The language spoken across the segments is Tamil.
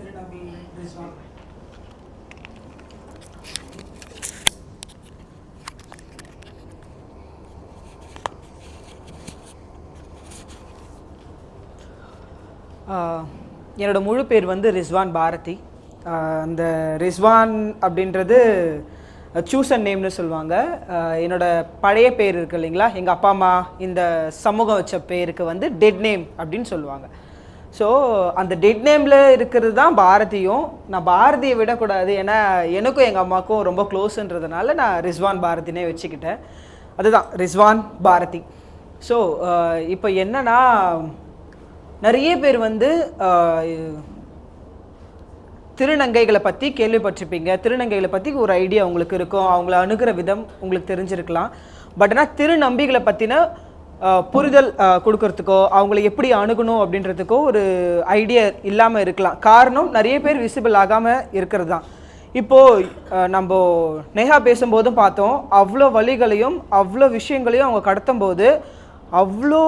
திருநம்பி ரிஸ்வான் என்னோட முழு பேர் வந்து ரிஸ்வான் பாரதி. அந்த ரிஸ்வான் அப்படின்றது சூசன் நேம்னு சொல்லுவாங்க. என்னோட பழைய பேர் இருக்கு இல்லைங்களா? எங்கள் அப்பா அம்மா இந்த சமூகம் வச்ச பேருக்கு வந்து டெட் நேம் அப்படின்னு சொல்லுவாங்க. ஸோ அந்த டெட் நேமில் இருக்கிறது தான் பாரதியும். நான் பாரதியை விடக்கூடாது. ஏன்னா எனக்கும் எங்கள் அம்மாவுக்கும் ரொம்ப க்ளோஸுன்றதுனால நான் ரிஸ்வான் பாரதினே வச்சுக்கிட்டேன். அதுதான் ரிஸ்வான் பாரதி. ஸோ இப்போ என்னன்னா நிறைய பேர் வந்து திருநங்கைகளை பற்றி கேள்விப்பட்டிருப்பீங்க. திருநங்கைகளை பற்றி ஒரு ஐடியா உங்களுக்கு இருக்கும். அவங்கள அணுகிற விதம் உங்களுக்கு தெரிஞ்சிருக்கலாம். பட் ஆனால் திருநம்பிகளை பற்றின புரிதல் கொடுக்கறதுக்கோ அவங்கள எப்படி அணுகணும் அப்படின்றதுக்கோ ஒரு ஐடியா இல்லாமல் இருக்கலாம். காரணம் நிறைய பேர் விசிபிள் ஆகாமல் இருக்கிறது தான் இப்போது நம்ம நேஹா பேசும்போதும் பார்த்தோம் அவ்வளோ வழிகளையும் அவ்வளோ விஷயங்களையும் அவங்க கடத்தும் போது அவ்வளோ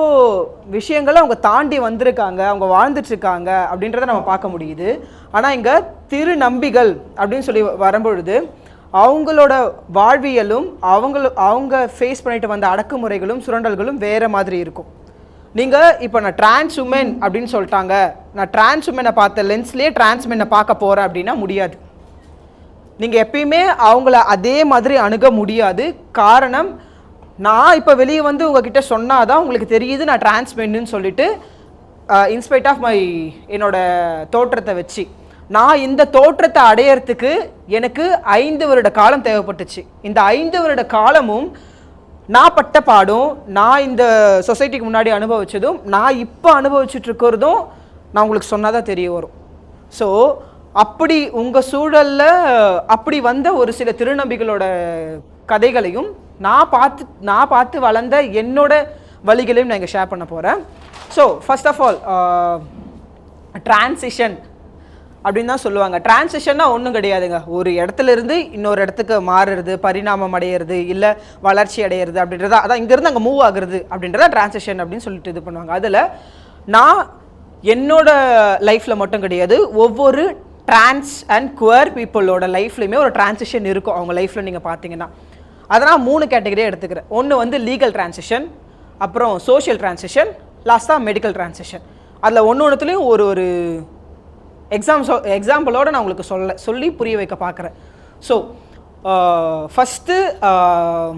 விஷயங்களை அவங்க தாண்டி வந்திருக்காங்க அவங்க வாழ்ந்துட்டுருக்காங்க அப்படின்றத நம்ம பார்க்க முடியுது. ஆனால் இங்கே திருநம்பிகள் அப்படின்னு சொல்லி வரும்பொழுது அவங்களோட வாழ்வியலும் அவங்கள அவங்க ஃபேஸ் பண்ணிட்டு வந்த அடக்குமுறைகளும் சுரண்டல்களும் வேற மாதிரி இருக்கும். நீங்கள் இப்போ நான் டிரான்ஸ் உமன் அப்படின்னு சொல்லிட்டாங்க. நான் டிரான்ஸ் உமனை பார்த்த லென்ஸ்லேயே டிரான்ஸ் உமனை பார்க்க போகிறேன் அப்படின்னா முடியாது. நீங்கள் எப்பயுமே அவங்கள அதே மாதிரி அணுக முடியாது. காரணம் நான் இப்போ வெளியே வந்து உங்ககிட்ட சொன்னாதான் உங்களுக்கு தெரியுது நான் டிரான்ஸ்மென்னு சொல்லிட்டு இன்ஸ்பைட் ஆஃப் மை என்னோட தோற்றத்தை வச்சு. நான் இந்த தோற்றத்தை அடையறதுக்கு எனக்கு ஐந்து வருட காலம் தேவைப்பட்டுச்சு. இந்த ஐந்து வருட காலமும் நான் பட்ட பாடும் நான் இந்த சொசைட்டிக்கு முன்னாடி அனுபவித்ததும் நான் இப்போ அனுபவிச்சுட்ருக்கிறதும் நான் உங்களுக்கு சொன்னால் தான் தெரிய வரும். ஸோ அப்படி உங்கள் சூழலில் அப்படி வந்த ஒரு சில திருநம்பிகளோட கதைகளையும் நான் பார்த்து நான் பார்த்து வளர்ந்த என்னோட வழிகளையும் நான் இங்கே ஷேர் பண்ண போகிறேன் so first of all transition அப்படின்னு தான் சொல்லுவாங்க. டிரான்சிஷன்னா ஒன்றும் கிடையாதுங்க. ஒரு இடத்துல இருந்து இன்னொரு இடத்துக்கு மாறுறது பரிணாமம் அடையிறது இல்லை வளர்ச்சி அடையிறது அப்படின்றத அதான் இங்கேருந்து அங்கே மூவ் ஆகுறது அப்படின்றத டிரான்சிஷன் அப்படின்னு சொல்லிட்டு இது பண்ணுவாங்க. அதில் நான் என்னோட லைஃப்பில் மட்டும் கிடையாது ஒவ்வொரு டிரான்ஸ் அண்ட் குவர் பீப்புளோட லைஃப்லையுமே ஒரு டிரான்சிஷன் இருக்கும். அவங்க லைஃப்பில் நீங்கள் பார்த்தீங்கன்னா. அதனால் மூணு கேட்டகரியாக எடுத்துக்கிறேன். ஒன்று வந்து லீகல் டிரான்சிஷன் அப்புறம் சோஷியல் டிரான்சிஷன் லாஸ்ட்டாக மெடிக்கல் டிரான்சிஷன் அதில் ஒன்று ஒன்றுத்துலேயும் ஒரு ஒரு எக்ஸாம் சொ எக்ஸாம்பிளோட நான் உங்களுக்கு சொல்ல சொல்லி புரிய வைக்க பார்க்குறேன் so first uh,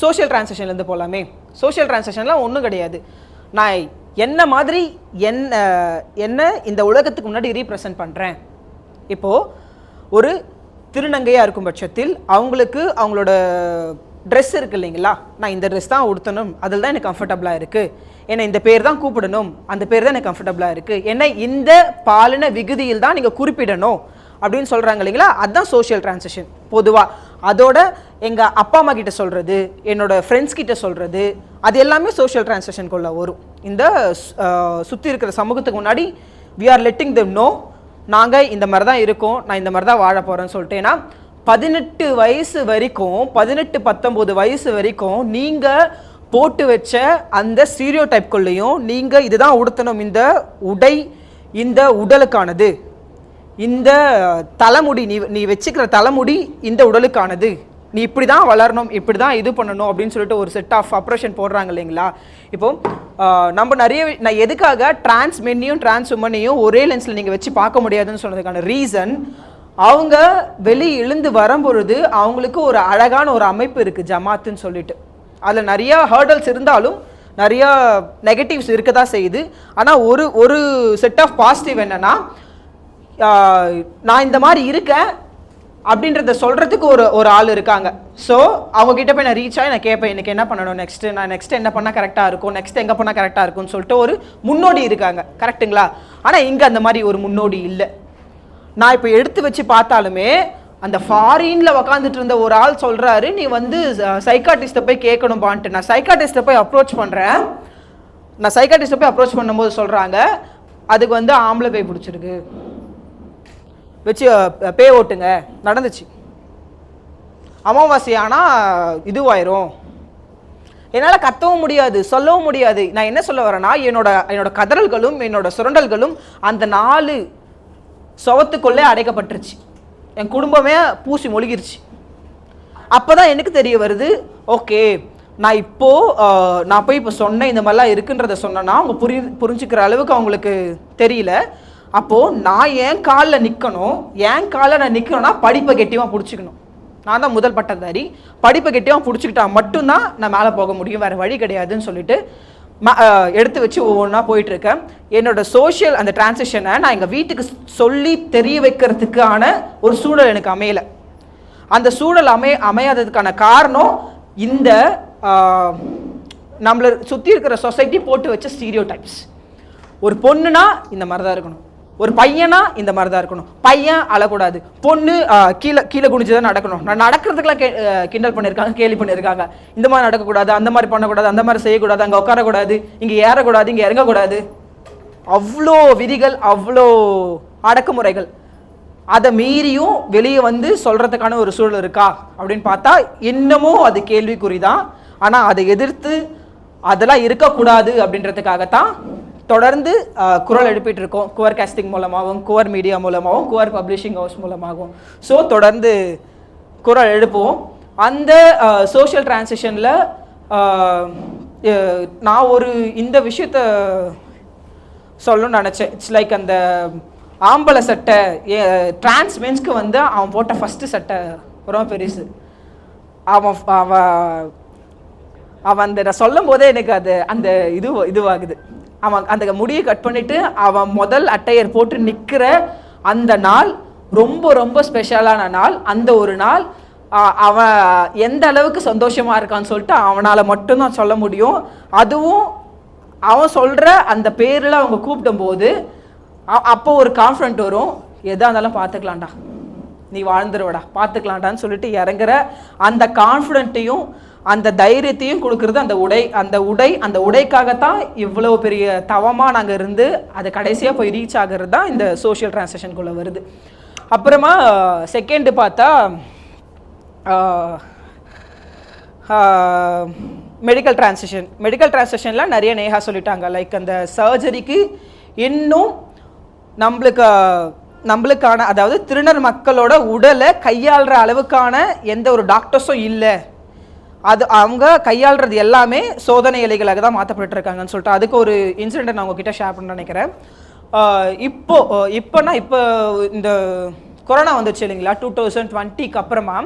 social uh, டிரான்சாக்ஷன்லேருந்து போகலாமே சோஷியல் டிரான்சாக்ஷன்லாம் ஒன்றும் கிடையாது. நான் என்ன மாதிரி என்ன என்ன இந்த உலகத்துக்கு முன்னாடி ரீப்ரசன்ட் பண்ணுறேன் இப்போது ஒரு திருநங்கையாக இருக்கும் பட்சத்தில் அவங்களுக்கு அவங்களோட ட்ரெஸ் இருக்கு இல்லைங்களா? நான் இந்த ட்ரெஸ் தான் உடுத்தணும். அதில் தான் எனக்கு கம்ஃபர்டபுளாக இருக்குது என்னை இந்த பேர் தான் கூப்பிடணும். அந்த பேர் தான் எனக்கு கம்ஃபர்டபுளாக இருக்குது என்னை இந்த பாலின விகுதியில் தான் நீங்கள் குறிப்பிடணும் அப்படின்னு சொல்கிறாங்க இல்லைங்களா? அதுதான் சோஷியல் டிரான்சிஷன் பொதுவாக அதோட எங்கள் அப்பா அம்மா கிட்ட சொல்கிறது என்னோடய ஃப்ரெண்ட்ஸ் கிட்ட சொல்கிறது அது எல்லாமே சோஷியல் டிரான்சிஷனுக்குள்ள வரும். இந்த சுற்றி இருக்கிற சமூகத்துக்கு முன்னாடி we are letting them know நாங்கள் இந்த மாதிரி தான் இருக்கோம் நான் இந்த மாதிரி தான் வாழ போகிறேன்னு சொல்லிட்டு. ஏன்னா பதினெட்டு வயசு வரைக்கும் பதினெட்டு பத்தொம்போது வயசு வரைக்கும் நீங்கள் போட்டு வச்ச அந்த ஸ்டீரியோ டைப்குள்ளேயும் நீங்கள் இதுதான் உடுத்தணும். இந்த உடை இந்த உடலுக்கானது. இந்த தலைமுடி நீ நீ வச்சுக்கிற தலைமுடி இந்த உடலுக்கானது. நீ இப்படி தான் வளரணும் இப்படி தான் இது பண்ணணும் அப்படின்னு சொல்லிட்டு ஒரு செட் ஆஃப் அப்ரேஷன் போடுறாங்க இல்லைங்களா? இப்போ நம்ம நிறைய நான் எதுக்காக டிரான்ஸ் மென்னையும் டிரான்ஸ் உமனையும் ஒரே லென்ஸில் நீங்கள் வச்சு பார்க்க முடியாதுன்னு சொன்னதுக்கான ரீசன் அவங்க வெளி இழுந்து வரும்பொழுது அவங்களுக்கு ஒரு அழகான ஒரு அமைப்பு இருக்குது ஜமாத்துன்னு சொல்லிட்டு. அதில் நிறையா ஹேர்டல்ஸ் இருந்தாலும் நிறையா நெகட்டிவ்ஸ் இருக்க தான் செய்யுது. ஆனால் ஒரு ஒரு செட் ஆஃப் பாசிட்டிவ் என்னென்னா நான் இந்த மாதிரி இருக்கேன் அப்படின்றத சொல்கிறதுக்கு ஒரு ஒரு ஆள் இருக்காங்க. ஸோ அவங்க கிட்ட போய் நான் ரீச் ஆகி நான் கேட்பேன் எனக்கு என்ன பண்ணணும் நெக்ஸ்ட் நான் நெக்ஸ்ட் என்ன பண்ணால் கரெக்டாக இருக்கும்? நெக்ஸ்ட் எங்கே பண்ணால் கரெக்டாக இருக்கும்னு சொல்லிட்டு ஒரு முன்னோடி இருக்காங்க. கரெக்ட்டுங்களா ஆனால் இங்கே அந்த மாதிரி ஒரு முன்னோடி இல்லை. நான் இப்போ எடுத்து வச்சு பார்த்தாலுமே அந்த ஃபாரின்ல உக்காந்துட்டு இருந்த ஒரு ஆள் சொல்றாரு நீ வந்து சைக்காட்டிஸ்ட்டை போய் கேட்கணும்பான்ட்டு. நான் சைக்காட்டிஸ்ட்டை போய் அப்ரோச் பண்ணுறேன் நான் சைக்காட்டிஸ்ட்டை போய் அப்ரோச் பண்ணும்போது சொல்கிறாங்க அதுக்கு வந்து ஆம்பளை பேய் பிடிச்சிருக்கு. வச்சு பே பேய் ஓட்டுங்க. நடந்துச்சு. அமாவாசை ஆனால் இதுவாயிரும். என்னால் கத்தவும் முடியாது சொல்லவும் முடியாது. நான் என்ன சொல்ல வரேன்னா என்னோட என்னோட கதறல்களும் என்னோட சுரண்டல்களும் அந்த நாலு சுவத்துக்குள்ளே அடைக்கப்பட்டுருச்சு. என் குடும்பமே பூசி மொழிகிருச்சு. அப்பதான் எனக்கு தெரிய வருது ஓகே நான் இப்போது நான் போய் இப்போ சொன்னேன் இந்த மாதிரிலாம் இருக்குன்றத சொன்னேன்னா அவங்க புரி புரிஞ்சுக்கிற அளவுக்கு அவங்களுக்கு தெரியல. அப்போது நான் ஏன் காலில் நிற்கணும் ஏன் காலில் நான் நிற்கணும்னா படிப்பை கெட்டியமாக பிடிச்சிக்கணும். நான் தான் முதல் பட்டதாரி. படிப்பை கெட்டியமாக பிடிச்சிக்கிட்டா மட்டும்தான் நான் மேலே போக முடியும். வேறு வழி கிடையாதுன்னு சொல்லிட்டு எடுத்து வச்சு ஒவ்வொன்றா போயிட்டுருக்கேன். என்னோட சோஷியல் அந்த டிரான்சிஷனை நான் எங்கள் வீட்டுக்கு சொல்லி தெரிய வைக்கிறதுக்கான ஒரு சூழல் எனக்கு அமையலை. அந்த சூழல் அமை அமையாததுக்கான காரணம் இந்த நம்மளை சுற்றி இருக்கிற சொசைட்டி போட்டு வச்ச ஸ்டீரியோ டைப்ஸ் ஒரு பொண்ணுனா இந்த மாதிரி தான் இருக்கணும். ஒரு பையனா இந்த மாதிரி தான் இருக்கணும். பையன் அழக்கூடாது. பொண்ணு கீழே கீழே குனிஞ்சு தான் நடக்கணும். நான் நடக்கிறதுக்கெல்லாம் கே கிண்டல் பண்ணியிருக்காங்க கேலி பண்ணியிருக்காங்க இந்த மாதிரி நடக்கக்கூடாது அந்த மாதிரி பண்ணக்கூடாது அந்த மாதிரி செய்யக்கூடாது அங்கே உட்காரக்கூடாது இங்கே ஏறக்கூடாது இங்கே இறங்கக்கூடாது. அவ்வளோ விதிகள் அவ்வளோ அடக்குமுறைகள். அதை மீறியும் வெளியே வந்து சொல்கிறதுக்கான ஒரு சூழல் இருக்கா? அப்படின்னு பார்த்தா இன்னமும் அது கேள்விக்குறி தான் ஆனால் அதை எதிர்த்து அதெல்லாம் இருக்கக்கூடாது அப்படின்றதுக்காகத்தான் தொடர்ந்து குரல் எழுப்பிட்டு இருக்கோம் குவர் காஸ்டிங் மூலமாகவும் குவர் மீடியா மூலமாகவும் குவர் பப்ளிஷிங் ஹவுஸ் மூலமாகவும். ஸோ தொடர்ந்து குரல் எழுப்புவோம். அந்த சோஷியல் டிரான்சிஷனில் நான் ஒரு இந்த விஷயத்த சொல்லணும்னு நினச்சேன். இட்ஸ் லைக் அந்த ஆம்பளை சட்டை டிரான்ஸ் மென்ஸ்க்கு வந்து அவன் போட்ட ஃபஸ்ட்டு சட்டை ரொம்ப பெருசு. அவன் அவன் அவன் அந்த நான் சொல்லும் போதே எனக்கு அது அந்த இது இதுவாகுது. அவன் அந்த முடியை கட் பண்ணிவிட்டு அவன் முதல் அட்டையர் போட்டு நிற்கிற அந்த நாள் ரொம்ப ரொம்ப ஸ்பெஷலான நாள். அந்த ஒரு நாள் அவன் எந்த அளவுக்கு சந்தோஷமாக இருக்கான்னு சொல்லிட்டு அவனால் மட்டும்தான் சொல்ல முடியும். அதுவும் அவன் சொல்கிற அந்த பேரில் அவங்க கூப்பிடும்போது போது அப்போ ஒரு கான்ஃபிடென்ட் வரும். எதாக இருந்தாலும் பார்த்துக்கலாம்டா நீ வாழ்ந்துருவடா. பார்த்துக்கலாம்டான்னு சொல்லிட்டு இறங்குற அந்த கான்ஃபிடென்ட்டையும் அந்த தைரியத்தையும் கொடுக்கறது அந்த உடை அந்த உடை அந்த உடைக்காகத்தான் இவ்வளோ பெரிய தவமாக நாங்கள் இருந்து அது கடைசியாக போய் ரீச் ஆகிறது தான் இந்த சோஷியல் டிரான்சாக்ஷனுக்குள்ளே வருது. அப்புறமா செகண்டு பார்த்தா மெடிக்கல் டிரான்சிஷன் மெடிக்கல் டிரான்சிஷன்லாம் நிறைய நேஹா சொல்லிட்டாங்க. லைக் அந்த சர்ஜரிக்கு இன்னும் நம்மளுக்கு நம்மளுக்கான அதாவது திருநர் மக்களோட உடலை கையாளுற அளவுக்கான எந்த ஒரு டாக்டர்ஸும் இல்லை. அது அவங்க கையாளுறது எல்லாமே சோதனை இலைகளாக தான் மாற்றப்பட்டு இருக்காங்கன்னு சொல்லிட்டு அதுக்கு ஒரு இன்சிடென்ட் நான் உங்ககிட்ட ஷேர் பண்ண நினைக்கிறேன். இப்போ இப்போனா இப்போ இந்த கொரோனா வந்துச்சு இல்லைங்களா? டூ தௌசண்ட் டுவெண்ட்டிக்கு அப்புறமா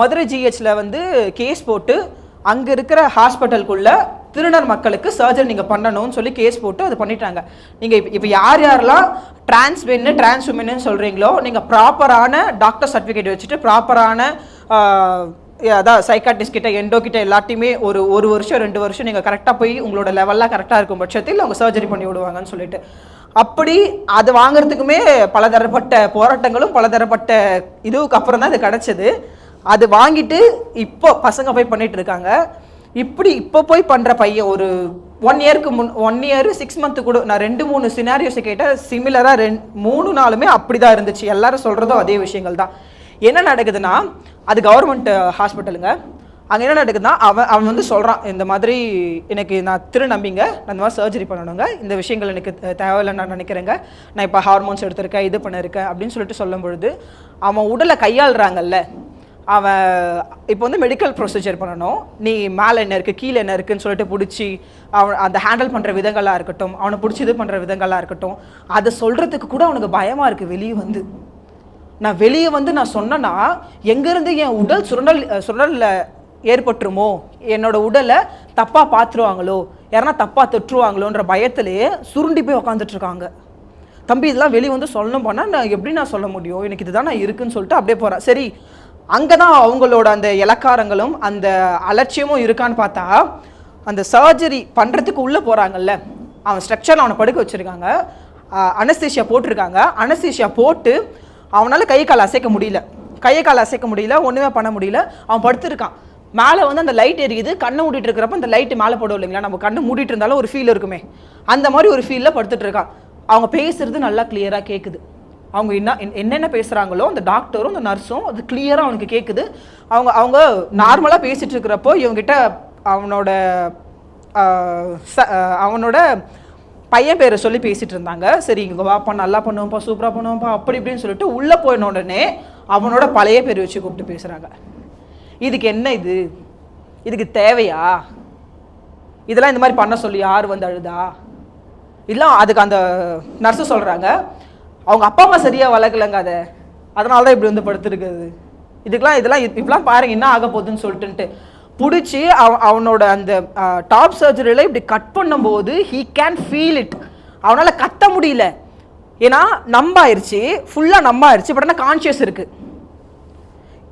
மதுரை ஜிஹெச்சில் வந்து கேஸ் போட்டு அங்கே இருக்கிற ஹாஸ்பிட்டலுக்குள்ளே திருநர் மக்களுக்கு சர்ஜரி நீங்கள் பண்ணணும்னு சொல்லி கேஸ் போட்டு அது பண்ணிட்டாங்க. நீங்கள் இப்போ இப்போ யார் யாரெல்லாம் டிரான்ஸ் மென்னு டிரான்ஸ் உமன்னு சொல்கிறீங்களோ நீங்கள் ப்ராப்பரான டாக்டர் சர்டிஃபிகேட் வச்சுட்டு ப்ராப்பரான அதான் சைக்காட்டிஸ்ட் கிட்ட எண்டோ கிட்ட எல்லாத்தையுமே ஒரு ஒரு வருஷம் ரெண்டு வருஷம் நீங்கள் கரெக்டாக போய் உங்களோட லெவல்லாம் கரெக்டாக இருக்கும் பட்சத்தில் அவங்க சர்ஜரி பண்ணி விடுவாங்கன்னு சொல்லிட்டு. அப்படி அது வாங்குறதுக்குமே பலதரப்பட்ட போராட்டங்களும் பலதரப்பட்ட இதுவுக்கு அப்புறம் தான் இது கிடச்சிது. அது வாங்கிட்டு இப்போ பசங்க போய் பண்ணிட்டு இருக்காங்க. இப்படி இப்போ போய் பண்ணுற பையன் ஒரு ஒன் இயருக்கு முன் ஒன் இயர் சிக்ஸ் மந்த்து கூட நான் ரெண்டு மூணு சினாரியோஸை கேட்டால் சிமிலராக ரெண் மூணு நாளுமே அப்படி தான் இருந்துச்சு. எல்லாரும் சொல்கிறதும் அதே விஷயங்கள் தான். என்ன நடக்குதுன்னா அது கவர்மெண்ட் ஹாஸ்பிட்டலுங்க அங்கே என்ன நடக்குதுன்னா அவன் அவன் வந்து சொல்கிறான் இந்த மாதிரி எனக்கு நான் திரு நம்பிங்க நான் இந்த மாதிரி சர்ஜரி பண்ணணுங்க இந்த விஷயங்கள் எனக்கு தேவையில்லை நான் நினைக்கிறேங்க நான் இப்போ ஹார்மோன்ஸ் எடுத்திருக்கேன் இது பண்ணிருக்கேன் அப்படின்னு சொல்லிட்டு சொல்லும் பொழுது அவன் உடலை கையாளுறாங்கல்ல அவன் இப்போ வந்து மெடிக்கல் ப்ரொசீஜர் பண்ணணும் நீ மேலே என்ன இருக்குது கீழே என்ன இருக்குன்னு சொல்லிட்டு பிடிச்சி அவன் அந்த ஹேண்டில் பண்ணுற விதங்களாக இருக்கட்டும் அவனை பிடிச்சி இது பண்ணுற விதங்களாக இருக்கட்டும் அதை சொல்கிறதுக்கு கூட அவனுக்கு பயமாக இருக்குது வெளியே வந்து. நான் வெளியே வந்து நான் சொன்னேன்னா எங்கேருந்து என் உடல் சுரண்டல் சுரண்டலில் ஏற்பட்டுருமோ? என்னோட உடலை தப்பாக பார்த்துருவாங்களோ? யாருன்னா தப்பாக தொற்றுவாங்களோன்ற பயத்திலேயே சுருண்டி போய் உக்காந்துட்ருக்காங்க. தம்பி இதெல்லாம் வெளியே வந்து சொல்லணும் போனால் நான் எப்படி நான் சொல்ல முடியும்? எனக்கு இதுதான் நான் இருக்குன்னு சொல்லிட்டு அப்படியே போகிறேன் சரி அங்கே தான் அவங்களோட அந்த இலக்காரங்களும் அந்த அலட்சியமும் இருக்கான்னு பார்த்தா அந்த சர்ஜரி பண்ணுறதுக்கு உள்ளே போகிறாங்கல்ல அவன் ஸ்ட்ரக்சரில் அவனை படுக்க வச்சுருக்காங்க. அனஸ்தீஷியா போட்டிருக்காங்க. அனஸ்தீஷியா போட்டு அவனால் கை கால் அசைக்க முடியல. கையை கால் அசைக்க முடியல ஒன்றுமே பண்ண முடியல. அவன் படுத்திருக்கான். மேலே வந்து அந்த லைட் எரியுது. கண்ணை மூடிட்டு இருக்கிறப்ப அந்த லைட்டு மேலே போடும் இல்லைங்களா? நம்ம கண்ணை மூடிட்டு இருந்தாலும் ஒரு ஃபீல் இருக்குமே. அந்த மாதிரி ஒரு ஃபீலில் படுத்துட்டு இருக்கான். அவங்க பேசுறது நல்லா கிளியராக கேட்குது அவங்க என்ன என்னென்ன பேசுகிறாங்களோ அந்த டாக்டரும் அந்த நர்ஸும் அது கிளியராக அவனுக்கு கேட்குது அவங்க அவங்க நார்மலாக பேசிகிட்டு இருக்கிறப்போ இவங்ககிட்ட அவனோட ச- அவனோட பையன் பேரை சொல்லி பேசிட்டு இருந்தாங்க. சரி இங்கே வாப்பா நல்லா பண்ணுவோம்ப்பா சூப்பராக பண்ணுவோம்ப்பா அப்படி இப்படின்னு சொல்லிட்டு உள்ளே போயின உடனே அவனோட பழைய பேர் வச்சு கூப்பிட்டு பேசுகிறாங்க இதுக்கு என்ன இது? இதுக்கு தேவையா? இதெல்லாம் இந்த மாதிரி பண்ண சொல்லி யார் வந்து அழுதா? இல்லை அதுக்கு அந்த நர்ஸு சொல்கிறாங்க அவங்க அப்பா அம்மா சரியாக வளர்க்கலங்க அதை. அதனால தான் இப்படி வந்து படுத்துருக்குது. இதுக்கெலாம் இதெல்லாம் இப்படிலாம் பாருங்க என்ன ஆக போகுதுன்னு சொல்லிட்டுன்ட்டு. பிடிச்சி அவ அவனோட அந்த டாப் சர்ஜரியில் இப்படி கட் பண்ணும்போது ஹீ கேன் ஃபீல் இட் அவனால் கத்த முடியல. ஏன்னா நம்ப ஆயிடுச்சு ஃபுல்லாக நம்ப ஆயிடுச்சு பட் ஆனால் கான்ஷியஸ் இருக்குது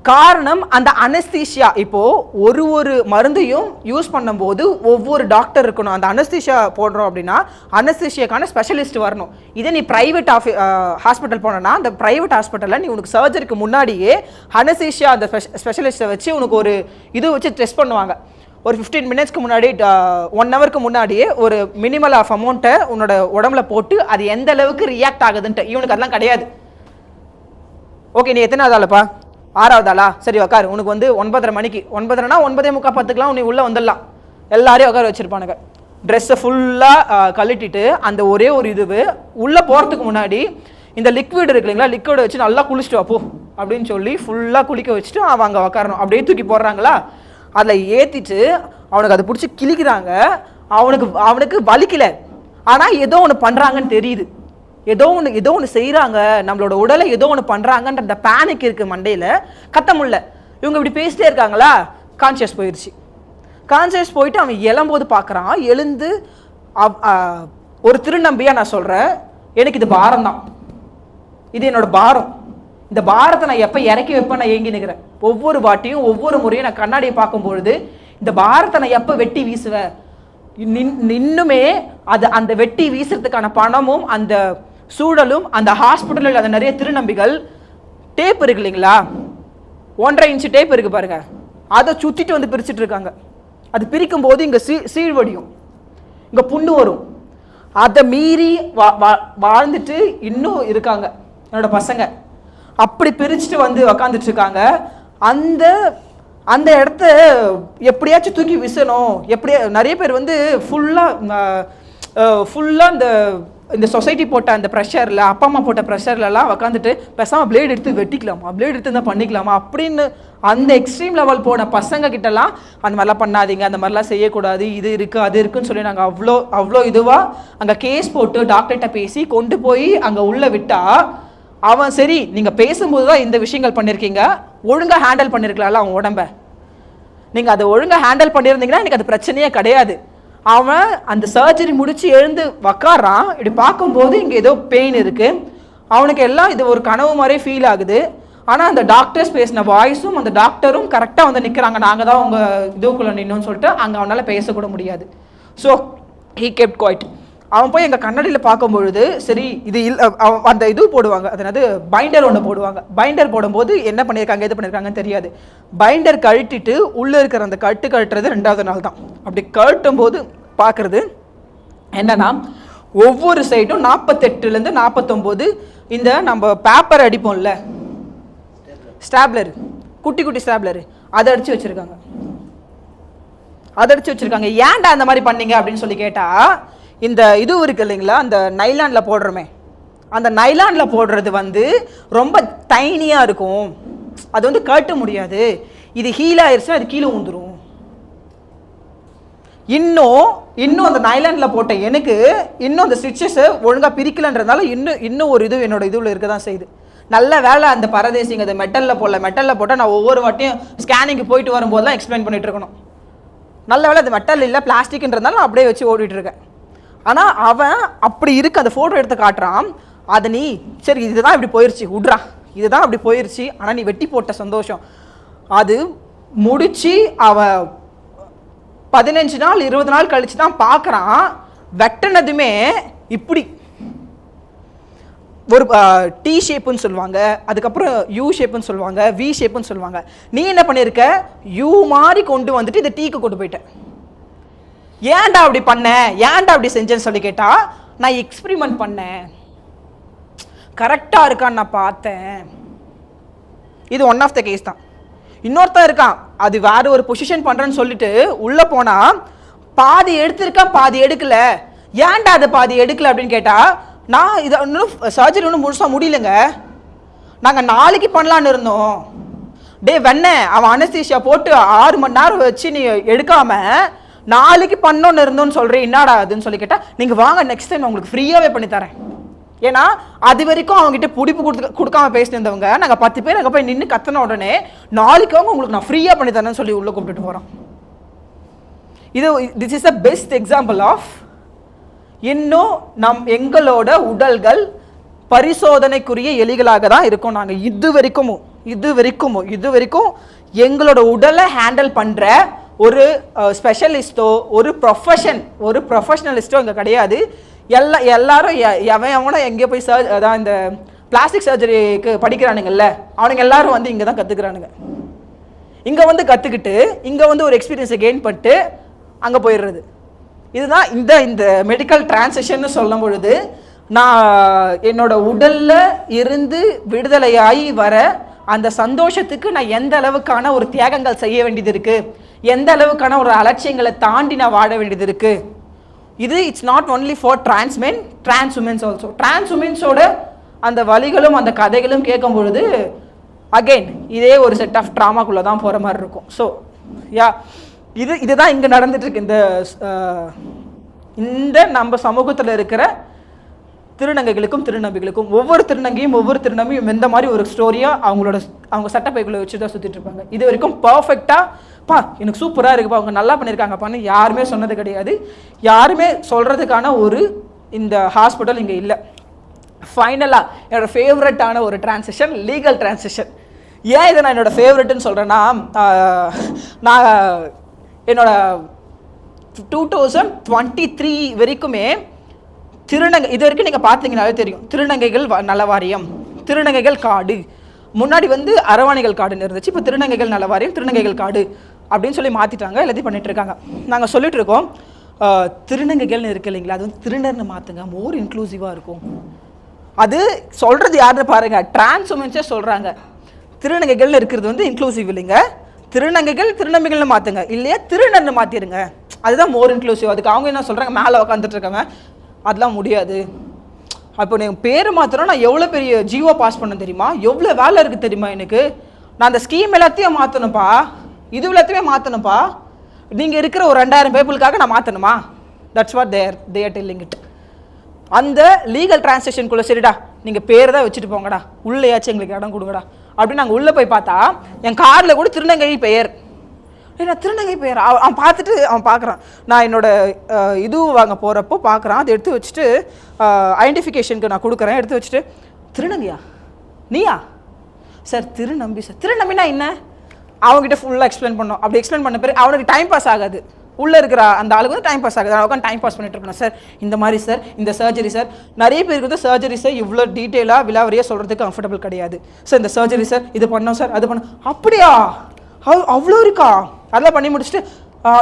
காரணம் அந்த அனஸ்தீஷியா இப்போ ஒரு ஒரு மருந்தையும் யூஸ் பண்ணும்போது ஒவ்வொரு டாக்டர் இருக்கணும். அந்த அனஸ்தீஷியா போடுறோம் அப்படின்னா அனஸ்தீஷியாக்கான ஸ்பெஷலிஸ்ட் வரணும். இதே நீ பிரைவேட் ஆஃபி ஹாஸ்பிட்டல் போனோன்னா அந்த பிரைவேட் ஹாஸ்பிட்டலில் நீ உனக்கு சர்ஜரிக்கு முன்னாடியே அனஸ்தீஷியா அந்த ஸ்பெஷலிஸ்ட்டை வச்சு உனக்கு ஒரு இது வச்சு டெஸ்ட் பண்ணுவாங்க. ஒரு ஃபிஃப்டீன் மினிட்ஸ்க்கு முன்னாடி ஒன் ஹவருக்கு முன்னாடியே ஒரு மினிமல் ஆஃப் அமௌண்ட்டை உன்னோட உடம்புல போட்டு அது எந்த அளவுக்கு ரியாக்ட் ஆகுதுன்ட்டு. இவனுக்கு அதெல்லாம் கிடையாது. ஓகே நீ எத்தனை ஆளுப்பா? ஆறாவது ஆளா சரி உக்கார். உனக்கு வந்து ஒன்பதரை மணிக்கு ஒன்பதரைனா ஒன்பதே முக்கால் பத்துக்குலாம் நீ உள்ளே வந்துடலாம். எல்லாரையும் உட்கார வச்சுருப்பானுங்க. ட்ரெஸ்ஸை ஃபுல்லாக கழட்டிட்டு அந்த ஒரே ஒரு இதுவு உள்ளே போகிறதுக்கு முன்னாடி இந்த லிக்விட் இருக்கு இல்லைங்களா லிக்விடை வச்சு நல்லா குளிச்சுட்டு வாப்போ அப்படின்னு சொல்லி ஃபுல்லாக குளிக்க வச்சுட்டு அவன் அங்கே உக்காரணும். அப்படியே தூக்கி போடுறாங்களா? அதில் ஏற்றிட்டு அவனுக்கு அதை பிடிச்சி கிழிக்கிறாங்க. அவனுக்கு அவனுக்கு வலிக்கலை. ஆனால் ஏதோ ஒன்று பண்ணுறாங்கன்னு தெரியுது. ஏதோ ஒன்று ஏதோ ஒன்று செய்கிறாங்க நம்மளோட உடலை ஏதோ ஒன்று பண்ணுறாங்கன்ற அந்த பேனிக் இருக்குது மண்டையில். கத்த முடியல. இவங்க இப்படி பேசிட்டே இருக்காங்களா? கான்சியஸ் போயிடுச்சு கான்சியஸ் போயிட்டு அவன் எழும்போது பார்க்குறான். எழுந்து அவ்- ஒரு திருநம்பியாக நான் சொல்கிறேன் எனக்கு இது பாரம் தான் இது என்னோட பாரம். இந்த பாரத்தை நான் எப்போ இறக்கி வைப்பேன் நான் ஏங்கி நிற்கிறேன் ஒவ்வொரு வாட்டியும் ஒவ்வொரு முறையும் நான் கண்ணாடியை பார்க்கும்பொழுது இந்த பாரத்தை நான் எப்போ வெட்டி வீசுவேன்? நின்- இன்னுமே அது அந்த வெட்டி வீசுறதுக்கான பணமும் அந்த சூழலும் அந்த ஹாஸ்பிட்டலில் அந்த நிறைய திருநம்பிகள் டேப் இருக்கு இல்லைங்களா? ஒன்றரை இன்ச்சு டேப் இருக்கு பாருங்க. அதை சுத்திட்டு வந்து பிரிச்சுட்டு இருக்காங்க. அது பிரிக்கும் போது இங்க சீ சீழ்வடியும் இங்க புண்ணு வரும். அதை மீறி வா வா- வாழ்ந்துட்டு இன்னும் இருக்காங்க. என்னோட பசங்க. அப்படி பிரிச்சுட்டு வந்து உக்காந்துட்டு இருக்காங்க. அந்த அந்த இடத்த எப்படியாச்சும் தூக்கி விசணும். எப்படியா நிறைய பேர் வந்து ஃபுல்லாக ஃபுல்லாக இந்த இந்த சொசைட்டி போட்ட அந்த ப்ரெஷரில் அப்பா அம்மா போட்ட ப்ரெஷர்லலாம் உக்காந்துட்டு பேசாமல் பிளேட் எடுத்து வெட்டிக்கலாமா? பிளேட் எடுத்து தான் பண்ணிக்கலாமா? அப்படின்னு அந்த எக்ஸ்ட்ரீம் லெவல் போன பசங்க கிட்டலாம் அந்த மாதிரிலாம் பண்ணாதீங்க அந்த மாதிரிலாம் செய்யக்கூடாது இது இருக்குது அது இருக்குன்னு சொல்லி நாங்கள் அவ்வளோ அவ்வளோ இதுவாக அங்கே கேஸ் போட்டு டாக்டர்கிட்ட பேசி கொண்டு போய் அங்கே உள்ளே விட்டால் அவன் சரி நீங்கள் பேசும்போது தான் இந்த விஷயங்கள் பண்ணியிருக்கீங்க ஒழுங்காக ஹேண்டில் பண்ணியிருக்கலாம்ல அவன் உடம்ப. நீங்கள் அதை ஒழுங்காக ஹேண்டில் பண்ணியிருந்தீங்கன்னா எனக்கு அது பிரச்சனையே கிடையாது. அவன் அந்த சர்ஜரி முடித்து எழுந்து உக்காடுறான் இப்படி பார்க்கும்போது இங்கே ஏதோ பெயின் இருக்குது அவனுக்கு எல்லாம் இது ஒரு கனவு மாதிரியே ஃபீல் ஆகுது. ஆனால் அந்த டாக்டர்ஸ் பேசின வாய்ஸும் அந்த டாக்டரும் கரெக்டாக வந்து நிற்கிறாங்க நாங்கள் தான் உங்கள் இதுக்குள்ளே நின்னோன்னு சொல்லிட்டு அங்கே அவனால் பேசக்கூட முடியாது. ஸோ ஹீ கெப்ட் குவாய்ட் அவன் போய் எங்கள் கண்ணாடியில் பார்க்கும்பொழுது சரி இது இல்லை அந்த இது போடுவாங்க. அது பைண்டர் ஒன்று போடுவாங்க. பைண்டர் போடும்போது என்ன பண்ணியிருக்காங்க எது பண்ணியிருக்காங்கன்னு தெரியாது. பைண்டர் கழட்டிட்டு உள்ளே இருக்கிற அந்த கட்டு கழட்டுறது ரெண்டாவது நாள் தான் அப்படி கழட்டும் போது பார்க்குறது. என்னன்னா ஒவ்வொரு சைடும் நாற்பத்தெட்டுலேருந்து நாற்பத்தொம்போது இந்த நம்ம பேப்பர் அடிப்போம்ல. ஸ்டாப்லர் குட்டி குட்டி ஸ்டாப்லர் அதை அடிச்சு வச்சிருக்காங்க. அதை அடிச்சு வச்சிருக்காங்க. ஏன்டா அந்த மாதிரி பண்ணீங்க அப்படின்னு சொல்லி கேட்டால் இந்த இது இருக்கு இல்லைங்களா? அந்த நைலானில் போடுறோமே. அந்த நைலானில் போடுறது வந்து ரொம்ப டைனியா இருக்கும். அது வந்து கட்ட முடியாது. இது ஹீல் ஆயிடுச்சுன்னா அது கீழே ஊந்துரும் இன்னும் இன்னும் அந்த நைலாண்டில் போட்ட எனக்கு இன்னும் அந்த ஸ்டிச்சஸை ஒழுங்காக பிரிக்கலன்றதுனால இன்னும் இன்னும் ஒரு இது என்னோட இதுவில் இருக்க தான் செய்யுது. நல்ல வேலை அந்த பரதேசிங்க அந்த மெட்டலில் போடல மெட்டலில் போட்டால் நான் ஒவ்வொரு வாட்டியும் ஸ்கேனிங்க்கு போயிட்டு வரும்போதெல்லாம் எக்ஸ்பிளைன் பண்ணிட்டு இருக்கணும். நல்ல வேலை அது மெட்டல் இல்லை பிளாஸ்டிக்ன்றதுனால நான் அப்படியே வச்சு ஓடிட்டுருக்கேன் ஆனால் அவன் அப்படி இருக்கு அந்த ஃபோட்டோ எடுத்து காட்டுறான். அதை நீ சரி இதுதான் இப்படி போயிருச்சு விட்றா இதுதான் அப்படி போயிருச்சு ஆனால் நீ வெட்டி போட்ட சந்தோஷம். அது முடிச்சு அவன் பதினஞ்சு நாள் இருபது நாள் கழிச்சு தான் பார்க்குறான். வெட்டினதுமே இப்படி. ஒரு டி ஷேப்புன்னு சொல்லுவாங்க. அதுக்கப்புறம் யூ ஷேப்புன்னு சொல்லுவாங்க. வி ஷேப்புன்னு சொல்லுவாங்க. நீ என்ன பண்ணியிருக்க யூ மாதிரி கொண்டு வந்துட்டு இதை டீக்கு கொண்டு போயிட்டேன் ஏன்டா அப்படி பண்ண? ஏன்டா அப்படி செஞ்சேன்னு சொல்லி கேட்டால் நான் எக்ஸ்பிரிமெண்ட் பண்ணேன். கரெக்டாக இருக்கான்னு நான் பார்த்தேன். இது ஒன் ஆஃப் த கேஸ் தான். இன்னொருத்தன் இருக்கான். அது வேற ஒரு பொசிஷன் பண்ணுறேன்னு சொல்லிட்டு உள்ளே போனால் பாதி எடுத்திருக்கான் பாதி எடுக்கல. ஏன்டா அதை பாதி எடுக்கல அப்படின்னு கேட்டால் நான் இதை இன்னும் சர்ஜரி ஒன்றும் முழுசாக முடியலங்க. நாங்கள் நாளைக்கு பண்ணலான்னு இருந்தோம். டே வெண்ணே அவன் அனஸ்தீஷியா போட்டு ஆறு மணி நேரம் வச்சு நீ எடுக்காம நாளைக்கு பண்ணோன்னு இருந்தோன்னு சொல்கிறேன் என்னடா அதுன்னு சொல்லி கேட்டால் நீங்கள் வாங்க நெக்ஸ்ட் டைம் உங்களுக்கு ஃப்ரீயாகவே பண்ணி தரேன். ஏன்னா அது வரைக்கும் அவங்ககிட்ட பிடிப்பு கொடுத்து கொடுக்காம பேசினிருந்தவங்க நாங்கள் பத்து பேர் அங்கே போய் நின்று கத்தின உடனே நாளைக்கு அவங்க உங்களுக்கு நான் ஃப்ரீயாக பண்ணி தரேன்னு சொல்லி உள்ளே கூப்பிட்டுட்டு போகிறோம் இது this is the best example of இன்னும் நம் எங்களோட உடல்கள் பரிசோதனைக்குரிய எலிகளாக தான் இருக்கோம் நாங்கள் இது வரைக்கும் இது வரைக்கும் இது வரைக்கும் எங்களோட உடலை ஹேண்டில் பண்ணுற ஒரு ஸ்பெஷலிஸ்ட்டோ ஒரு ப்ரொஃபஷன் ஒரு ப்ரொஃபஷனலிஸ்ட்டோ இங்கே கிடையாது. எல்லா எல்லாரும் எ- எவன் எவனோ எங்கேயோ போய் சர்ஜ் அதான் இந்த பிளாஸ்டிக் சர்ஜரிக்கு படிக்கிறானுங்கல்ல அவனுங்க எல்லாரும் வந்து இங்கே தான் கற்றுக்குறானுங்க இங்கே வந்து கற்றுக்கிட்டு இங்கே வந்து ஒரு எக்ஸ்பீரியன்ஸை கெயின் பண்ணிட்டு அங்கே போயிடுறது. இதுதான் இந்த இந்த மெடிக்கல் டிரான்சிஷன்னு சொல்லும் பொழுது நான் என்னோட உடலில் இருந்து விடுதலையாகி வர அந்த சந்தோஷத்துக்கு நான் எந்த அளவுக்கான ஒரு தியாகங்கள் செய்ய வேண்டியது இருக்குது எந்த அளவுக்கான ஒரு அலட்சியங்களை தாண்டி நான் வாழ வேண்டியது இருக்குது இது it's not only for transmen trans womens also trans உமன்ஸோட அந்த வழிகளும் அந்த கதைகளும் கேட்கும் பொழுது அகைன் இதே ஒரு செட் ஆஃப் ட்ராமாக்குள்ளே தான் போகிற மாதிரி இருக்கும். ஸோ யா இது இதுதான் இங்கே நடந்துட்டுருக்கு. இந்த இந்த நம்ம சமூகத்தில் இருக்கிற திருநங்கைகளுக்கும் திருநம்பிகளுக்கும் ஒவ்வொரு திருநங்கையும் ஒவ்வொரு திருநம்பியும் எந்த மாதிரி ஒரு ஸ்டோரியாக அவங்களோட அவங்க சட்டப்பைக்குள்ளே வச்சு தான் சுற்றிட்டு இருப்பாங்க. இது வரைக்கும் பர்ஃபெக்டாக பா எனக்கு சூப்பராக இருக்குப்பா அவங்க நல்லா பண்ணியிருக்காங்கப்பான்னு யாருமே சொன்னது கிடையாது. யாருமே சொல்கிறதுக்கான ஒரு இந்த ஹாஸ்பிட்டல் இங்கே இல்லை. ஃபைனலாக என்னோட ஃபேவரட்டான ஒரு டிரான்சிஷன் லீகல் டிரான்சிஷன் ஏன் இதை நான் என்னோட ஃபேவரெட்டுன்னு சொல்கிறேன்னா நான் என்னோடய டூ தௌசண்ட் டுவெண்ட்டி த்ரீ வரைக்குமே திருநங்கை இது வரைக்கும் நீங்கள் பார்த்தீங்கனாலே தெரியும். திருநங்கைகள் வ- நல வாரியம் திருநங்கைகள் காடு. முன்னாடி வந்து அரவாணிகள் காடுன்னு இருந்துச்சு இப்போ திருநங்கைகள் நல வாரியம் திருநங்கைகள் காடு. அப்படின்னு சொல்லி மாற்றிட்டாங்க எல்லாத்தையும் பண்ணிகிட்ருக்காங்க இருக்காங்க. நாங்கள் சொல்லிட்டு இருக்கோம் திருநங்கைகள்னு இருக்கு இல்லைங்களா? அது வந்து திருநர்னு மாற்றுங்க மோர் இன்க்ளூசிவாக இருக்கும். அது சொல்கிறது யாருன்னு பாருங்கள் டிரான்ஸ் உமன்ஸே சொல்கிறாங்க திருநங்கைகள்னு இருக்கிறது வந்து இன்க்ளூசிவ் இல்லைங்க. திருநங்கைகள் திருநம்பிகள்னு மாற்றுங்க இல்லையா திருநர்னு மாற்றிடுங்க அதுதான் மோர் இன்க்ளூசிவ் அதுக்கு அவங்க என்ன சொல்கிறாங்க மேலே உட்காந்துட்டு இருக்காங்க. அதெல்லாம் முடியாது. அப்போ நீங்கள் பேர் மாத்திரம் நான் எவ்வளோ பெரிய ஜியோ பாஸ் பண்ண தெரியுமா? எவ்வளோ வேலை இருக்குது தெரியுமா எனக்கு? நான் அந்த ஸ்கீம் எல்லாத்தையும் மாற்றணும்ப்பா இது எல்லாத்தையுமே மாற்றணும்ப்பா நீங்கள் இருக்கிற ஒரு ரெண்டாயிரம் பேப்பிளுக்காக நான் மாற்றணுமா that's what there there telling it அந்த லீகல் டிரான்சாக்ஷனுக்குள்ளே சரிடா நீங்கள் பேர் தான் வச்சுட்டு போங்கடா. உள்ளேயாச்சும் எங்களுக்கு இடம் கொடுங்கடா. அப்படின்னு நாங்கள் உள்ளே போய் பார்த்தா என் காரில் கூட திருநங்கை பெயர். ஏன்னா நான் திருநங்கை பெயர்? அவன் அவன் பார்த்துட்டு அவன் பார்க்குறான். நான் என்னோடய இது வாங்க போகிறப்போ பார்க்குறான். அதை எடுத்து வச்சுட்டு ஐடென்டிஃபிகேஷனுக்கு நான் கொடுக்குறேன். எடுத்து வச்சுட்டு திருநங்கையா? நீயா? Sir திருநம்பி sir. திருநம்பினா என்ன? அவங்ககிட்ட ஃபுல்லாக எக்ஸ்பிளைன் பண்ணோம். அப்படி எக்ஸ்பிளைன் பண்ண பிறகு அவனுக்கு டைம் பாஸ் ஆகாது. உள்ளே இருக்கிற அந்த ஆளுக்கு வந்து டைம் பாஸ் ஆகுது. நான் உட்காந்து டைம் பாஸ் பண்ணிட்டு இருக்கணும் சார் இந்த மாதிரி சார் இந்த சர்ஜரி சார். நிறைய பேருக்கு வந்து சர்ஜரிஸை இவ்வளோ டீட்டெயிலாக விலாவரியாக சொல்கிறதுக்கு கம்ஃபர்டபுள் கிடையாது. சார் இந்த சர்ஜரி சார் இது பண்ணோம் சார் அது பண்ணோம். அப்படியா? அவ் அவ்வளோ இருக்கா? அதெல்லாம் பண்ணி முடிச்சுட்டு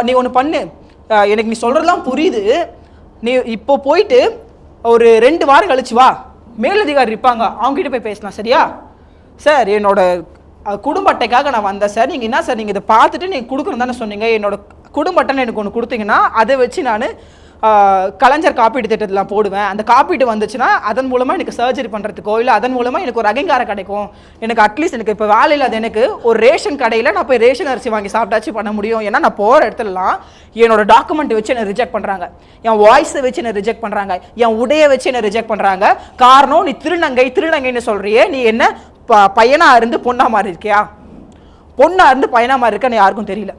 நீ ஒன்று பண்ணு. எனக்கு நீ சொல்கிறதெல்லாம் புரியுது. நீ இப்போ போயிட்டு ஒரு ரெண்டு வாரம் கழிச்சு வா. மேலதிகாரி இருப்பாங்க. அவங்ககிட்ட போய் பேசலாம். சரியா? சார் என்னோட குடும்ப அட்டைக்காக நான் வந்தேன் சார். நீங்கள் என்ன சார்? நீங்கள் இதை பார்த்துட்டு நீங்கள் கொடுக்குறோம் தானே சொன்னீங்க. என்னோட குடும்ப அட்டைன்னு எனக்கு ஒன்று கொடுத்தீங்கன்னா அதை வச்சு நான் கலைஞர் காப்பீடு திட்டத்தில் போடுவேன். அந்த காப்பீடு வந்துச்சுன்னா அதன் மூலமாக எனக்கு சர்ஜரி பண்ணுறதுக்கோ இல்லை அதன் மூலமாக எனக்கு ஒரு அகங்காரம் கிடைக்கும் எனக்கு அட்லீஸ்ட் எனக்கு இப்போ வேலை இல்லாத எனக்கு ஒரு ரேஷன் கடையில் நான் போய் ரேஷன் அரிசி வாங்கி சாப்பிட்டாச்சு பண்ண முடியும். ஏன்னா நான் போகிற இடத்துலலாம் என்னோட டாக்குமெண்ட் வச்சு என்னை ரிஜெக்ட் பண்ணுறாங்க என் வாய்ஸை வச்சு என்னை ரிஜெக்ட் பண்ணுறாங்க என் உடையை வச்சு என்னை ரிஜெக்ட் பண்ணுறாங்க காரணம் நீ திருநங்கை திருநங்கைன்னு சொல்கிறியே நீ என்ன ப பையனாக இருந்து பொண்ணா மாறி இருக்கியா? பொண்ணாக இருந்து பையனாக மாறி இருக்கன்னு யாருக்கும் தெரியல.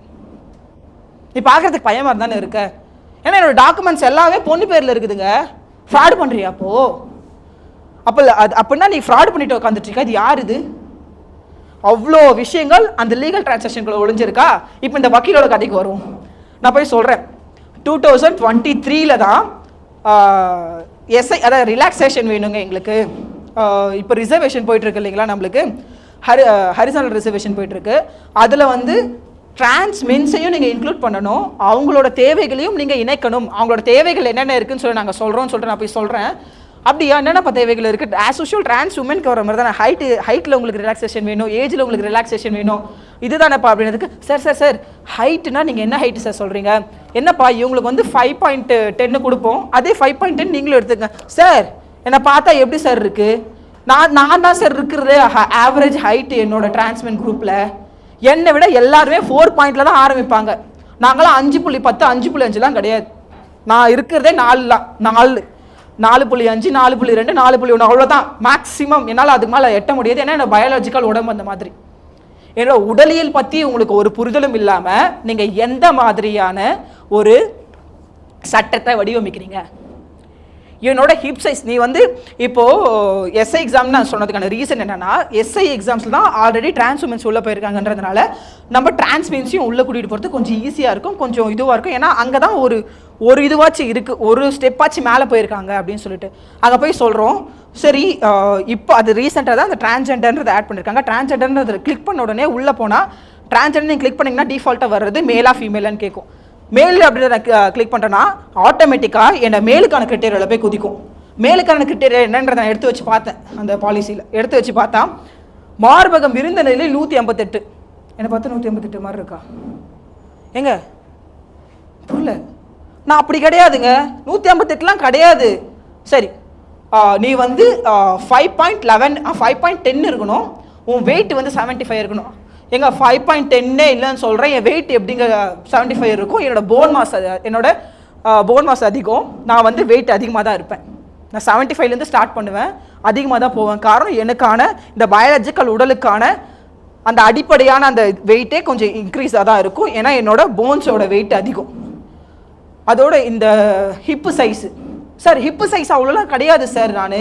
நீ பார்க்கறதுக்கு பையன் மாதிரி தானே இருக்க. ஏன்னா என்னோட டாக்குமெண்ட்ஸ் எல்லாமே பொண்ணு பேரில் இருக்குதுங்க. ஃப்ராடு பண்ணுறியா அப்போ? அப்போ அது அப்படின்னா நீ ஃப்ராடு பண்ணிட்டு உட்காந்துட்டு இருக்க. அது யார் இது? அவ்வளோ விஷயங்கள் அந்த லீகல் டிரான்சாக்ஷனுக்குள்ள ஒழிஞ்சிருக்கா இப்போ இந்த வக்கீலோட கதைக்கு வரும் நான் போய் சொல்கிறேன் டூ தௌசண்ட் டுவெண்ட்டி த்ரீல தான் எஸ்ஐ அதாவது ரிலாக்ஸேஷன் வேணுங்க எங்களுக்கு. இப்போ ரிசர்வேஷன் போயிட்டுருக்கு இல்லைங்களா நம்மளுக்கு? ஹரி ஹரிசானல் ரிசர்வேஷன் போயிட்டுருக்கு. அதில் வந்து டிரான்ஸ் மென்ஸையும் நீங்கள் இன்க்ளூட் பண்ணணும். அவங்களோட தேவைகளையும் நீங்கள் இணைக்கணும். அவங்களோட தேவைகள் என்னென்ன இருக்குன்னு சொல்லி நாங்கள் சொல்கிறோம்னு சொல்லிட்டு நான் போய் சொல்கிறேன் அப்படியா? என்னென்ன தேவைகள் இருக்குது ஆஸ் யூஷுவல் டிரான்ஸ் உமனுக்கு வர மாதிரி தானே. ஹைட்டு ஹைட்டில் உங்களுக்கு ரிலாக்ஸேஷன் வேணும். ஏஜில் உங்களுக்கு ரிலாக்ஸேஷன் வேணும். இதுதானப்பா அப்படின்றதுக்கு சார் சார் சார் ஹைட்டுனா நீங்கள் என்ன ஹைட்டு சார் சொல்கிறீங்க என்னப்பா இவங்களுக்கு வந்து ஃபைவ் பாயிண்ட் டென்னு கொடுப்போம். அதே ஃபைவ் பாயிண்ட் டென் நீங்களும் எடுத்துங்க சார் என்னை பார்த்தா எப்படி சார் இருக்கு? நான் நான் தான் சார் இருக்கிறது ஆவரேஜ் ஹைட் என்னோட டிரான்ஸ்மென்ட் குரூப்பில் என்னை விட எல்லாருமே ஃபோர் பாயிண்டில் தான் ஆரம்பிப்பாங்க. நாங்களாம் அஞ்சு புள்ளி பத்து அஞ்சு புள்ளி அஞ்சுலாம் கிடையாது. நான் இருக்கிறதே நாலு தான் நாலு. நாலு புள்ளி அஞ்சு நாலு புள்ளி ரெண்டு நாலு புள்ளி ஒன்று அவ்வளோதான் மேக்ஸிமம் என்னால் அதுக்கு மேலே எட்ட முடியாது. ஏன்னா என்னோட பயாலஜிக்கல் உடம்பு அந்த மாதிரி. என்னோட உடலியல் பற்றி உங்களுக்கு ஒரு புரிதலும் இல்லாமல் நீங்கள் எந்த மாதிரியான ஒரு சட்டத்தை வடிவமைக்கிறீங்க? என்னோட ஹிப் சைஸ் நீ வந்து இப்போது எஸ்ஐ எக்ஸாம் நான் சொன்னதுக்கான ரீசன் என்னென்னா எஸ்ஐ எக்ஸாம்ஸில் தான் ஆல்ரெடி டிரான்ஸ்வுமன்ஸ் உள்ளே போயிருக்காங்கன்றதுனால நம்ம டிரான்ஸ்மென்ஸையும் உள்ளே கூட்டிகிட்டு போகிறது கொஞ்சம் ஈஸியாக இருக்கும் கொஞ்சம் இதுவாக இருக்கும். ஏன்னா அங்கே தான் ஒரு ஒரு இதுவாச்சும் இருக்குது ஒரு ஸ்டெப்பாச்சும் மேலே போயிருக்காங்க அப்படின்னு சொல்லிட்டு. அங்கே போய் சொல்கிறோம் சரி இப்போ அது ரீசெண்டாக தான் அந்த டிரான்ஸ்ஜெண்டர்ன்றதை ஆட் பண்ணியிருக்காங்க டிரான்ஸ்ஜெண்டர்ன்றதை கிளிக் பண்ண உடனே உள்ளே போனால் டிரான்ஸ்ஜெண்டர் நீங்கள் கிளிக் பண்ணிங்கன்னா டிஃபால்ட்டாக வர்றது மேலா ஃபீமேலான்னு கேட்கும் மெயில் அப்படின்னு நான் கிளிக் பண்ணுறேன்னா ஆட்டோமேட்டிக்காக என்னை மேலுக்கான கிரிட்டேரியாவில் போய் குதிக்கும். மேலுக்கான கிரிட்டேரியா என்னன்றதை நான் எடுத்து வச்சு பார்த்தேன் அந்த பாலிசியில் எடுத்து வச்சு பார்த்தா மார்பகம் இருந்த நிலையில் நூற்றி ஐம்பத்தெட்டு. என்னை பார்த்தா நூற்றி ஐம்பத்தெட்டு மாதிரி இருக்கா? ஏங்க புரியல. நான் அப்படி கிடையாதுங்க. நூற்றி ஐம்பத்தெட்டுலாம் கிடையாது. சரி நீ வந்து five point eleven five point ten இருக்கணும். உன் வெயிட் வந்து செவன்ட்டி ஃபைவ் இருக்கணும். எங்க ஃபைவ் பாயிண்ட் டென்னே இல்லைன்னு சொல்கிறேன் என் வெயிட் எப்படிங்க? செவன்ட்டி ஃபைவ் இருக்கும். என்னோட போன் மாஸ் என்னோட போன் மாஸ் அதிகம். நான் வந்து வெயிட் அதிகமாக தான் இருப்பேன். நான் செவன்ட்டி ஃபைவ்லேருந்து ஸ்டார்ட் பண்ணுவேன். அதிகமாக தான் போவேன். காரணம் எனக்கான இந்த பயாலஜிக்கல் உடலுக்கான அந்த அடிப்படையான அந்த வெயிட்டே கொஞ்சம் இன்க்ரீஸாக தான் இருக்கும். ஏன்னா என்னோட போன்ஸோட வெயிட் அதிகம். அதோட இந்த hip size sir hip size அவ்வளோலாம் கிடையாது சார் நான்.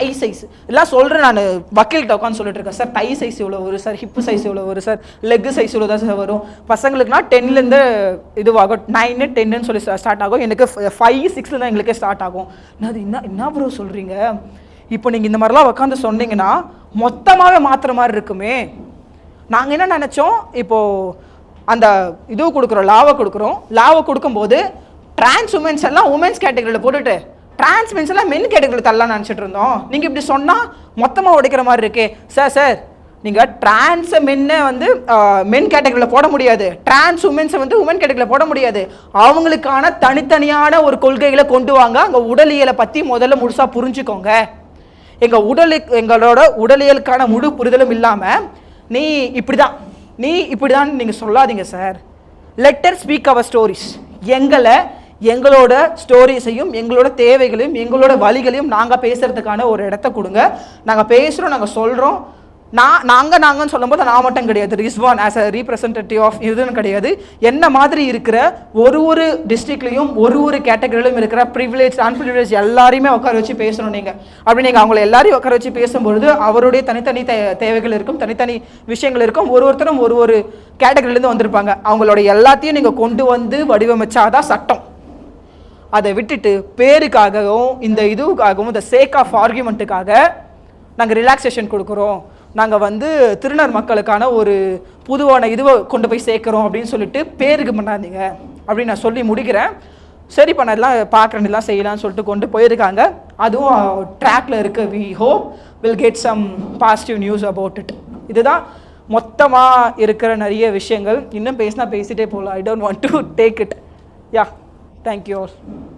டை சைஸ் எல்லாம் சொல்கிறேன் நான். வக்கீல்கிட்ட உட்காந்து சொல்லிட்டு இருக்கேன். சார் டை சைஸ் இவ்வளோ வரும்? சார் ஹிப்பு சைஸ் இவ்வளோ வரும்? சார் லெக் சைஸ் இவ்வளோ தான் சார் வரும்? பசங்களுக்குனா டென்லேருந்து இதுவாகும். நைனு டென்னு சொல்லி ஸ்டார்ட் ஆகும். எனக்கு ஃபைவ் சிக்ஸில் தான் எங்களுக்கே ஸ்டார்ட் ஆகும். நான் அது என்ன என்ன ப்ரோ சொல்கிறீங்க இப்போ நீங்கள் இந்த மாதிரிலாம் உட்காந்து சொன்னீங்கன்னா மொத்தமாகவே மாற்றுற மாதிரி இருக்குமே. நாங்கள் என்ன நினச்சோம்? இப்போது அந்த இது கொடுக்குறோம் லாவை கொடுக்குறோம். லாவை கொடுக்கும்போது டிரான்ஸ் உமன்ஸ் எல்லாம் உமன்ஸ் கேட்டகரியில் போட்டுட்டு டிரான்ஸ்மென்ஷனில் மென் கேட்டகரியில் தள்ளலாம் நினச்சிட்டு இருந்தோம். நீங்கள் இப்படி சொன்னால் மொத்தமாக உடைக்கிற மாதிரி இருக்கே. சார் சார் நீங்கள் டிரான்ஸ் மென்னை வந்து மென் கேட்டகரியில் போட முடியாது. டிரான்ஸ் உமன்ஸை வந்து உமன் கேட்டகரியில் போட முடியாது. அவங்களுக்கான தனித்தனியான ஒரு கொள்கைகளை கொண்டு வாங்க. அங்கே உடலியலை பற்றி முதல்ல முழுசாக புரிஞ்சுக்கோங்க. எங்கள் உடலுக்கு எங்களோட உடலியலுக்கான முழு புரிதலும் இல்லாமல் நீ இப்படி தான் நீ இப்படிதான் நீங்கள் சொல்லாதீங்க sir letter speak our stories எங்களை எங்களோட ஸ்டோரிஸையும் எங்களோட தேவைகளையும் எங்களோட வழிகளையும் நாங்கள் பேசுகிறதுக்கான ஒரு இடத்த கொடுங்க. நாங்கள் பேசுகிறோம் நாங்கள் சொல்கிறோம் நான் நாங்கள் நாங்கன்னு சொல்லும்போது நான் மட்டும் கிடையாது. Rizwan as a representative of இதுன்னு கிடையாது. என்ன மாதிரி இருக்கிற ஒரு ஒரு டிஸ்ட்ரிக்ட்லையும் ஒரு ஒரு கேட்டகரியிலும் இருக்கிற ப்ரிவிலேஜ் அன்பிரிவிலேஜ் எல்லாரையுமே உட்கார வச்சு பேசணும் நீங்கள் அப்படி நீங்கள் அவங்கள எல்லாரையும் உட்கார வச்சு பேசும்பொழுது அவருடைய தனித்தனி தே தேவைகள் இருக்கும் தனித்தனி விஷயங்கள் இருக்கும். ஒரு ஒருத்தரும் ஒரு ஒரு கேட்டகரியிலேருந்து வந்திருப்பாங்க. அவங்களோட எல்லாத்தையும் நீங்கள் கொண்டு வந்து வடிவமைச்சாதான் சட்டம். அதை விட்டுட்டு பேருக்காகவும் இந்த இதுக்காகவும் இந்த சேக் ஆஃப் ஆர்கியூமெண்ட்டுக்காக நாங்கள் ரிலாக்ஸேஷன் கொடுக்குறோம். நாங்கள் வந்து திருநர் மக்களுக்கான ஒரு புதுவான இதுவை கொண்டு போய் சேர்க்குறோம் அப்படின்னு சொல்லிட்டு பேருக்கு பண்ணாதீங்க அப்படின்னு நான் சொல்லி முடிக்கிறேன். சரி பண்ணதெல்லாம் பார்க்குறேன் எல்லாம் செய்யலாம்னு சொல்லிட்டு கொண்டு போயிருக்காங்க. அதுவும் ட்ராக்ல இருக்க. We hope will get some positive news about it இதுதான் மொத்தமாக இருக்கிற நிறைய விஷயங்கள். இன்னும் பேசினா பேசிட்டே போகலாம். I don't want to take it yeah Thank you all.